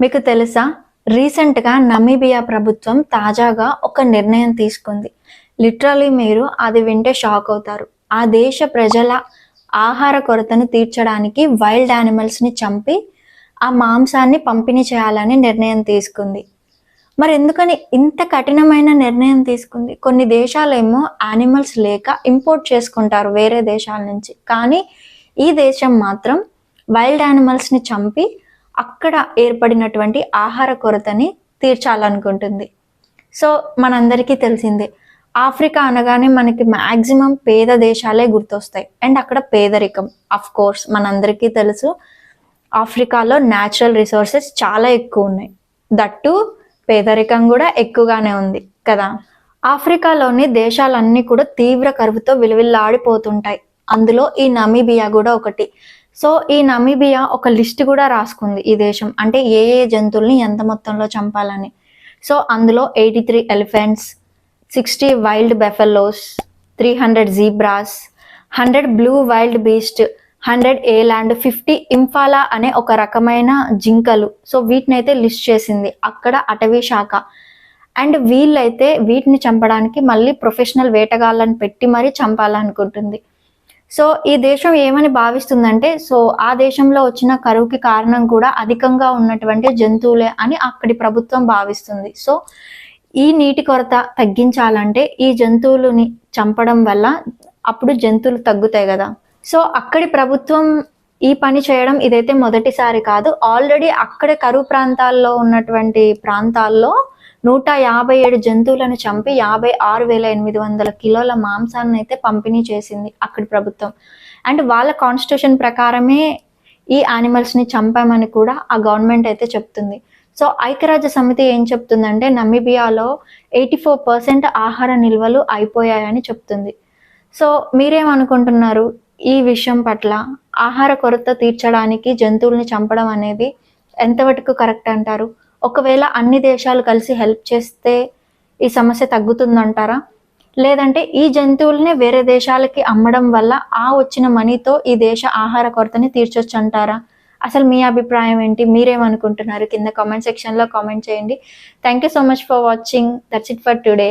మీకు తెలుసా? రీసెంట్గా నమీబియా ప్రభుత్వం తాజాగా ఒక నిర్ణయం తీసుకుంది. లిటరలీ మీరు అది వింటే షాక్ అవుతారు. ఆ దేశ ప్రజల ఆహార కొరతను తీర్చడానికి వైల్డ్ యానిమల్స్ని చంపి ఆ మాంసాన్ని పంపిణీ చేయాలని నిర్ణయం తీసుకుంది. మరి ఎందుకని ఇంత కఠినమైన నిర్ణయం తీసుకుంది? కొన్ని దేశాలేమో యానిమల్స్ లేక ఇంపోర్ట్ చేసుకుంటారు వేరే దేశాల నుంచి. కానీ ఈ దేశం మాత్రం వైల్డ్ యానిమల్స్ని చంపి అక్కడ ఏర్పడినటువంటి ఆహార కొరతని తీర్చాలనుకుంటుంది. సో మనందరికీ తెలిసిందే ఆఫ్రికా అనగానే మనకి మ్యాక్సిమం పేద దేశాలే గుర్తొస్తాయి. అండ్ అక్కడ పేదరికం అఫ్ కోర్స్ మనందరికీ తెలుసు ఆఫ్రికాలో న్యాచురల్ రిసోర్సెస్ చాలా ఎక్కువ ఉన్నాయి. దట్టు పేదరికం కూడా ఎక్కువగానే ఉంది కదా? ఆఫ్రికాలోని దేశాలన్నీ కూడా తీవ్ర కరువుతో విలువిల్లాడిపోతుంటాయి. అందులో ఈ నమీబియా కూడా ఒకటి. సో ఈ నమీబియా ఒక లిస్ట్ కూడా రాసుకుంది ఈ దేశం. అంటే ఏ ఏ జంతువుల్ని ఎంత మొత్తంలో చంపాలని. సో అందులో eighty three elephants sixty wild buffaloes three hundred zebras hundred blue wildebeest hundred eland fifty impala అనే ఒక రకమైన జింకలు. సో వీటిని అయితే లిస్ట్ చేసింది అక్కడ అటవీ శాఖ. అండ్ వీళ్ళైతే వీటిని చంపడానికి మళ్ళీ ప్రొఫెషనల్ వేటగాళ్ళని పెట్టి మరీ చంపాలనుకుంటుంది. సో ఈ దేశం ఏమని భావిస్తుందంటే సో ఆ దేశంలో వచ్చిన కరువుకి కారణం కూడా అధికంగా ఉన్నటువంటి జంతువులే అని అక్కడి ప్రభుత్వం భావిస్తుంది. సో ఈ నీటి కొరత తగ్గించాలంటే ఈ జంతువులని చంపడం వల్ల అప్పుడు జంతువులు తగ్గుతాయి కదా. సో అక్కడి ప్రభుత్వం ఈ పని చేయడం ఇదైతే మొదటిసారి కాదు. ఆల్రెడీ అక్కడ కరువు ప్రాంతాల్లో ఉన్నటువంటి ప్రాంతాల్లో నూట యాభై ఏడు జంతువులను చంపి యాభై ఆరు వేల ఎనిమిది వందల కిలోల మాంసాన్ని అయితే పంపిణీ చేసింది అక్కడి ప్రభుత్వం. అండ్ వాళ్ళ కాన్స్టిట్యూషన్ ప్రకారమే ఈ యానిమల్స్ని చంపామని కూడా ఆ గవర్నమెంట్ అయితే చెప్తుంది. సో ఐక్యరాజ్య సమితి ఏం చెప్తుందంటే నమీబియాలో ఎయిటీ ఫోర్ పర్సెంట్ ఆహార నిల్వలు అయిపోయాయని చెప్తుంది. సో మీరేమనుకుంటున్నారు? ఈ విషయం పట్ల ఆహార కొరత తీర్చడానికి జంతువుల్ని చంపడం అనేది ఎంతవరకు కరెక్ట్ అంటారు? ఒకవేళ అన్ని దేశాలు కలిసి హెల్ప్ చేస్తే ఈ సమస్య తగ్గుతుందంటారా? లేదంటే ఈ జంతువుల్ని వేరే దేశాలకి అమ్మడం వల్ల ఆ వచ్చిన మనీతో ఈ దేశ ఆహార కొరతని తీర్చొచ్చు అంటారా అసలు మీ అభిప్రాయం ఏంటి? మీరేమనుకుంటున్నారు? కింద కామెంట్ సెక్షన్లో కామెంట్ చేయండి. Thank you so much for watching that's it for today